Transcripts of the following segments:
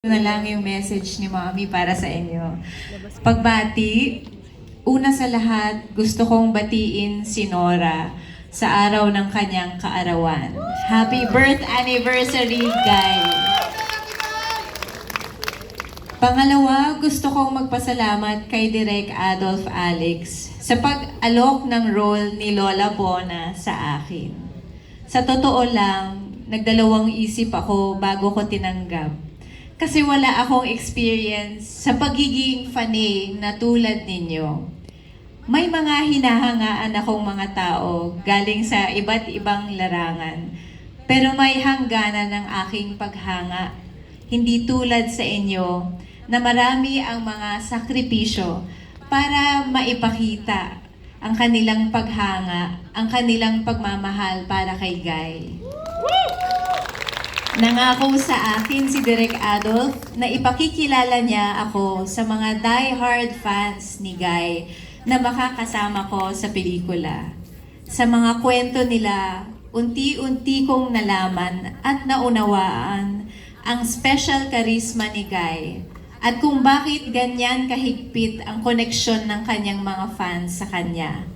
na lang yung message ni Mami para sa inyo. Pagbati, una sa lahat, gusto kong batiin si Nora sa araw ng kanyang kaarawan. Happy birth anniversary, Guy! Pangalawa, gusto kong magpasalamat kay Direk Adolf Alex sa pag-alok ng role ni Lola Bona sa akin. Sa totoo lang, nagdalawang isip ako bago ko tinanggap. Kasi wala akong experience sa pagiging fanay na tulad ninyo. May mga hinahangaan akong mga tao galing sa iba't ibang larangan. Pero may hangganan ng aking paghanga. Hindi tulad sa inyo na marami ang mga sakripisyo para maipakita ang kanilang paghanga, ang kanilang pagmamahal para kay Guy. Nangako sa akin si Direk Adolf na ipakikilala niya ako sa mga die-hard fans ni Guy na makakasama ko sa pelikula. Sa mga kwento nila, unti-unti kong nalaman at naunawaan ang special charisma ni Guy at kung bakit ganyan kahigpit ang koneksyon ng kanyang mga fans sa kanya.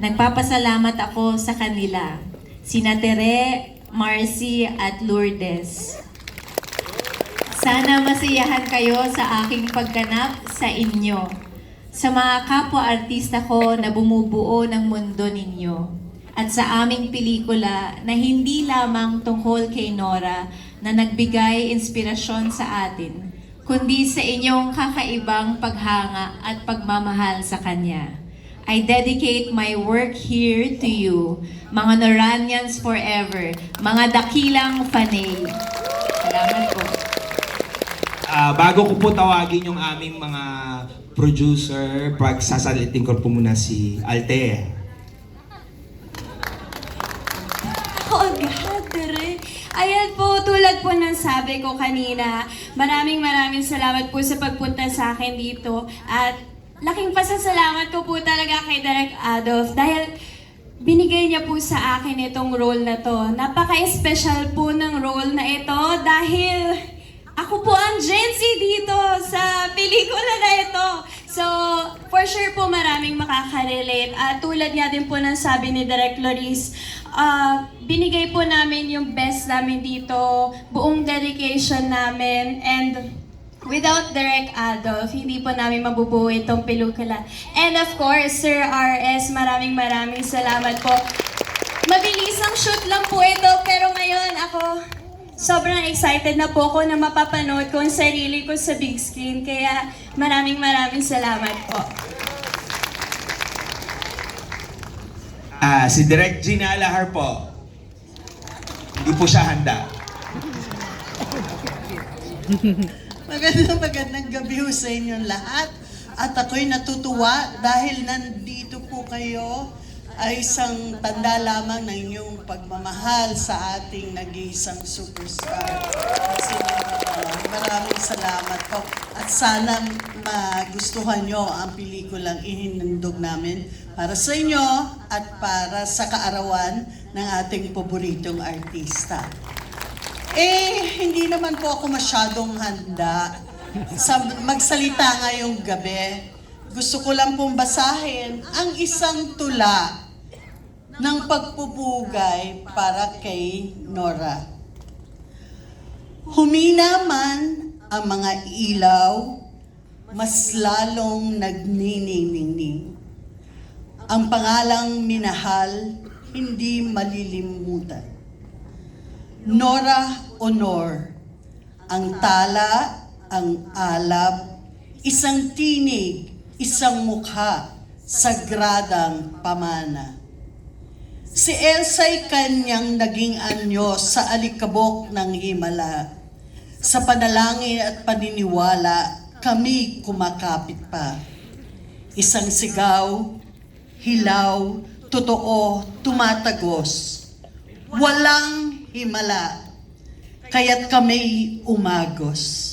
Nagpapasalamat ako sa kanila, sina Tere, Marcy at Lourdes. Sana masiyahan kayo sa aking pagganap sa inyo. Sa mga kapwa-artista ko na bumubuo ng mundo ninyo. At sa aming pelikula na hindi lamang tungkol kay Nora na nagbigay inspirasyon sa atin, kundi sa inyong kakaibang paghanga at pagmamahal sa Kanya. I dedicate my work here to you, mga Noranians forever, mga dakilang fanay. Salamat po. Ah, bago ko po tawagin yung aming mga producer, pagsasalitin ko po muna si Alte. Ako agad, Tere. Ayan po, tulad po ng sabi ko kanina, maraming maraming salamat po sa pagpunta sa akin dito. At laking pasasalamat ko po talaga kay Direk Adolf dahil binigay niya po sa akin itong role na to. Napaka-special po ng role na ito dahil ako po ang Gen Z dito sa pelikula na ito. So, for sure po maraming makaka-relate. At tulad nga din po ng sabi ni Direk Loris, ah, binigay po namin yung best namin dito, buong dedication namin, and without Direk Adolf, hindi po namin mabubuo itong pelikula. And of course, Sir RS, maraming maraming salamat po. Mabilis ang shoot lang po ito, pero ngayon ako, sobrang excited na po ako na mapapanood ko ang sarili ko sa big screen. Kaya maraming maraming salamat po. Ah, si Direk Gina Alahar po. Hindi po siya handa. Magandang magandang gabi ho sa inyong lahat. At ako'y natutuwa dahil nandito po kayo ay isang tanda lamang ng inyong pagmamahal sa ating nag-iisang superstar. Kasi maraming salamat po. At sana magustuhan nyo ang pelikulang ihinandog namin para sa inyo at para sa kaarawan ng ating paboritong artista. Eh, hindi naman po ako masyadong handa sa magsalita ngayong gabi. Gusto ko lang pong basahin ang isang tula ng pagpupugay para kay Nora. Humina man ang mga ilaw, mas lalong nagniningning. Ang pangalang minahal, hindi malilimutan. Nora Honor, ang tala, ang alab, isang tinig, isang mukha, sagradang pamana. Si Elsa'y kanyang naging anyo sa alikabok ng Himala. Sa panalangin at paniniwala, kami kumakapit pa. Isang sigaw, hilaw, totoo, tumatagos. Walang himala, kaya't kami umagos.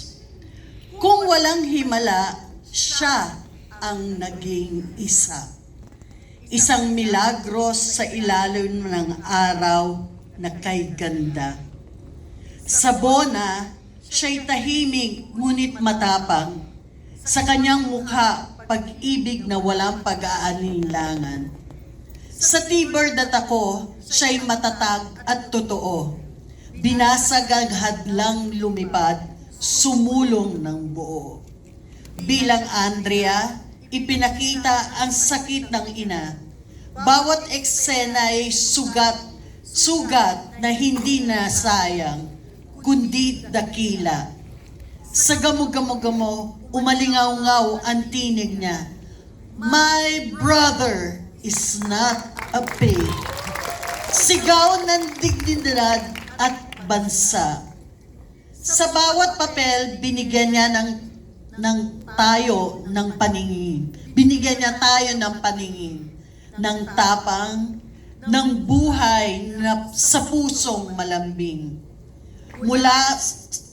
Kung walang himala, siya ang naging isa. Isang milagros sa ilalim ng araw na kay ganda. Sa Bona, Siya'y tahimik ngunit matapang. Sa kanyang mukha, pag-ibig na walang pag-aalinlangan. Sa tibor dat ako, siya'y matatag at totoo. Binasag ang hadlang lumipad, sumulong ng buo. Bilang Andrea, ipinakita ang sakit ng ina. Bawat eksena ay sugat, sugat na hindi na sayang, kundi dakila. Sa gamo-gamo-gamo, umalingaw-ngaw ang tinig niya. My brother is not a pig. Sigaw ng dignidad at bansa. Sa bawat papel, binigyan niya ng, ng tayo ng paningin. Binigyan niya tayo ng paningin. Ng tapang, ng buhay na sa pusong malambing. Mula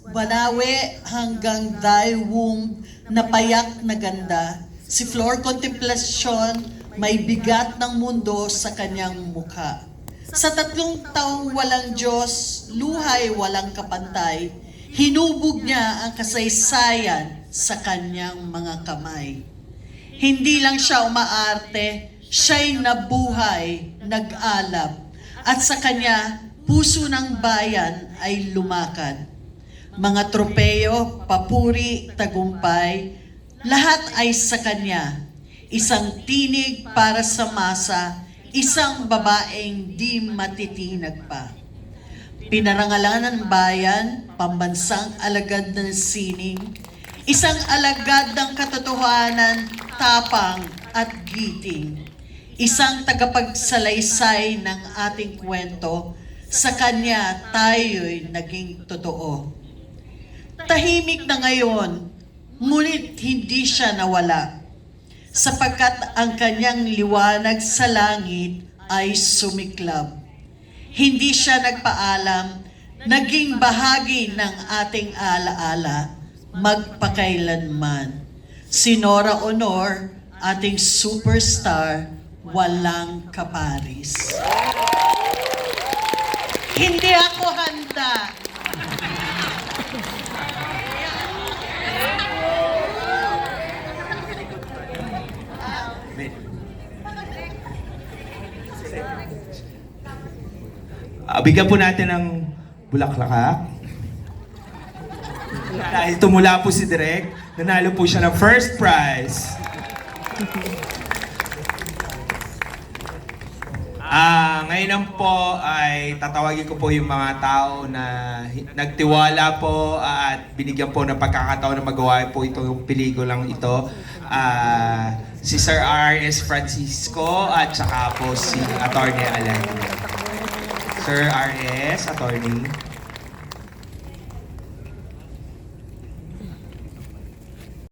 Banawe hanggang Daewung na payak na ganda, si Flor Contemplacion may bigat ng mundo sa kanyang mukha. Sa tatlong taong walang Diyos, luhay walang kapantay, hinubog niya ang kasaysayan sa kanyang mga kamay. Hindi lang siya umaarte, siya'y nabuhay, nag-alab, at sa kanya, puso ng bayan ay lumakad. Mga tropeyo, papuri, tagumpay, lahat ay sa kanya. Isang tinig para sa masa, isang babaeng di matitinag pa. Pinarangalan ng bayan, pambansang alagad ng sining, isang alagad ng katotohanan, tapang at giting. Isang tagapagsalaysay ng ating kwento, sa kanya tayo'y naging totoo. Tahimik na ngayon, ngunit hindi siya nawala, sapagkat ang kanyang liwanag sa langit ay sumiklab. Hindi siya nagpaalam, naging bahagi ng ating alaala, magpakailanman. Si Nora Honor, ating superstar, walang kaparis. Hindi ako handa. Ah, bigyan po natin ng bulaklak. Dahil tumula po si Direk, nanalo po siya ng first prize. Ah, ngayon po ay tatawagin ko po yung mga tao na nagtiwala po ah, at binigyan po ng pagkakataon na magawa po ito yung pelikulang ito. Ah, si Sir R.S. Francisco at saka po si Attorney Alan. Sir R.S., attorney.